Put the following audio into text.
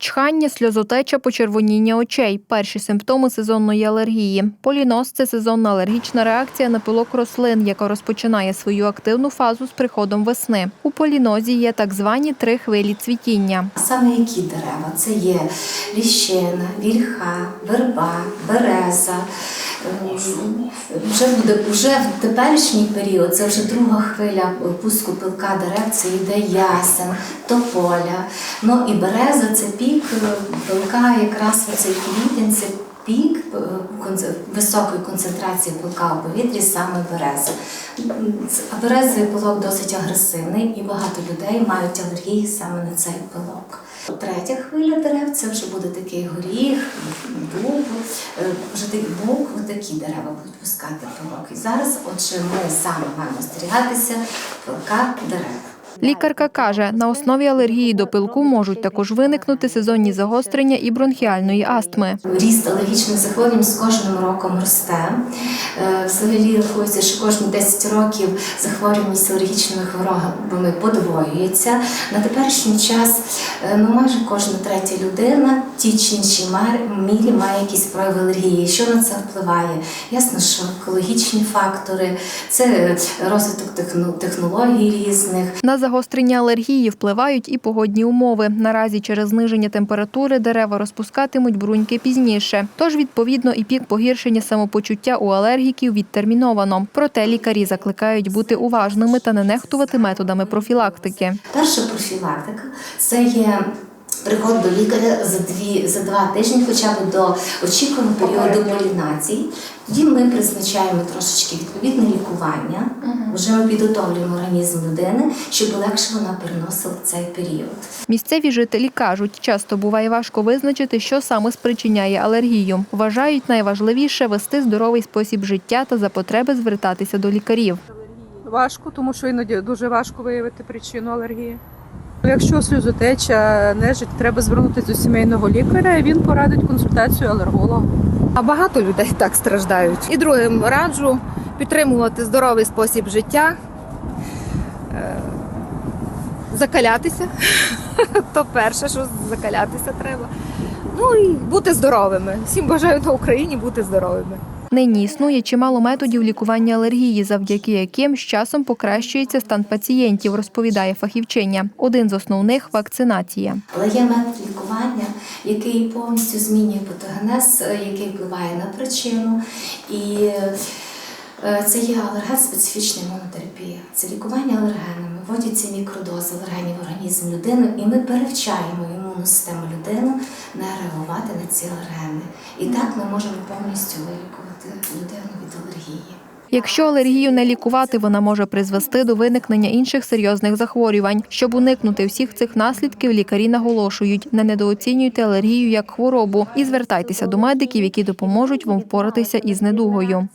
Чхання, сльозотеча, почервоніння очей перші симптоми сезонної алергії. Полінос це сезонна алергічна реакція на пилок рослин, яка розпочинає свою активну фазу з приходом весни. У полінозі є так звані три хвилі цвітіння. Саме які дерева? Це є ліщина, вільха, верба, береза. Вже, буде, вже в теперішній період, це вже друга хвиля пуску пилка дерев, це йде ясен, тополя. Ну і береза це пік е, пилка, якраз оцей квітень, це пік е, високої концентрації пилка у повітрі саме це- А березовий пилок досить агресивний і багато людей мають алергії саме на цей пилок. Третя хвиля дерев це вже буде такий горіх, дуб, е, вже такі бук, такі дерева будуть пускати пороки. Зараз, отже, ми саме маємо остерігатися пилка дерев. Лікарка каже, на основі алергії до пилку можуть також виникнути сезонні загострення і бронхіальної астми. Ріст алергічних захворювань з кожним роком росте. Е, Взагалі рахується, що кожні 10 років захворюваність алергічними хворобами подвоюється. На теперішній час е, ну, майже кожна третя людина в тій чи іншій мірі має якісь прояви алергії. Що на це впливає? Ясно, що екологічні фактори, це е, розвиток технологій різних. Загострення алергії впливають і погодні умови. Наразі через зниження температури дерева розпускатимуть бруньки пізніше. Тож, відповідно, і пік погіршення самопочуття у алергіків відтерміновано. Проте лікарі закликають бути уважними та не нехтувати методами профілактики. Перша профілактика це є. Приход до лікаря за дві за два тижні, хоча б до очікуваного періоду полінації. Тоді ми призначаємо трошечки відповідне лікування. Вже ми підготовлюємо організм людини, щоб легше вона переносила цей період. Місцеві жителі кажуть, часто буває важко визначити, що саме спричиняє алергію. Вважають найважливіше вести здоровий спосіб життя та за потреби звертатися до лікарів. Важко, тому що іноді дуже важко виявити причину алергії. Якщо сльозотеча, нежить, треба звернутися до сімейного лікаря, і він порадить консультацію алерголога. А багато людей так страждають. І другим раджу підтримувати здоровий спосіб життя, е, закалятися. То перше, що закалятися треба. Ну і бути здоровими. Всім бажаю на Україні бути здоровими. Нині існує чимало методів лікування алергії, завдяки яким з часом покращується стан пацієнтів, розповідає фахівчиня. Один з основних вакцинація. Але є метод лікування, який повністю змінює патогенез, е, який впливає на причину. І е, це є алерген-специфічна імунотерапія. Це лікування алергенами. Вводяться мікродози алергенів в організм людини, і ми перевчаємо імунну систему людини не реагувати на ці алергени. І так ми можемо повністю вилікувати людину від алергії. Якщо алергію не лікувати, вона може призвести до виникнення інших серйозних захворювань. Щоб уникнути всіх цих наслідків, лікарі наголошують, не недооцінюйте алергію як хворобу і звертайтеся до медиків, які допоможуть вам впоратися із недугою.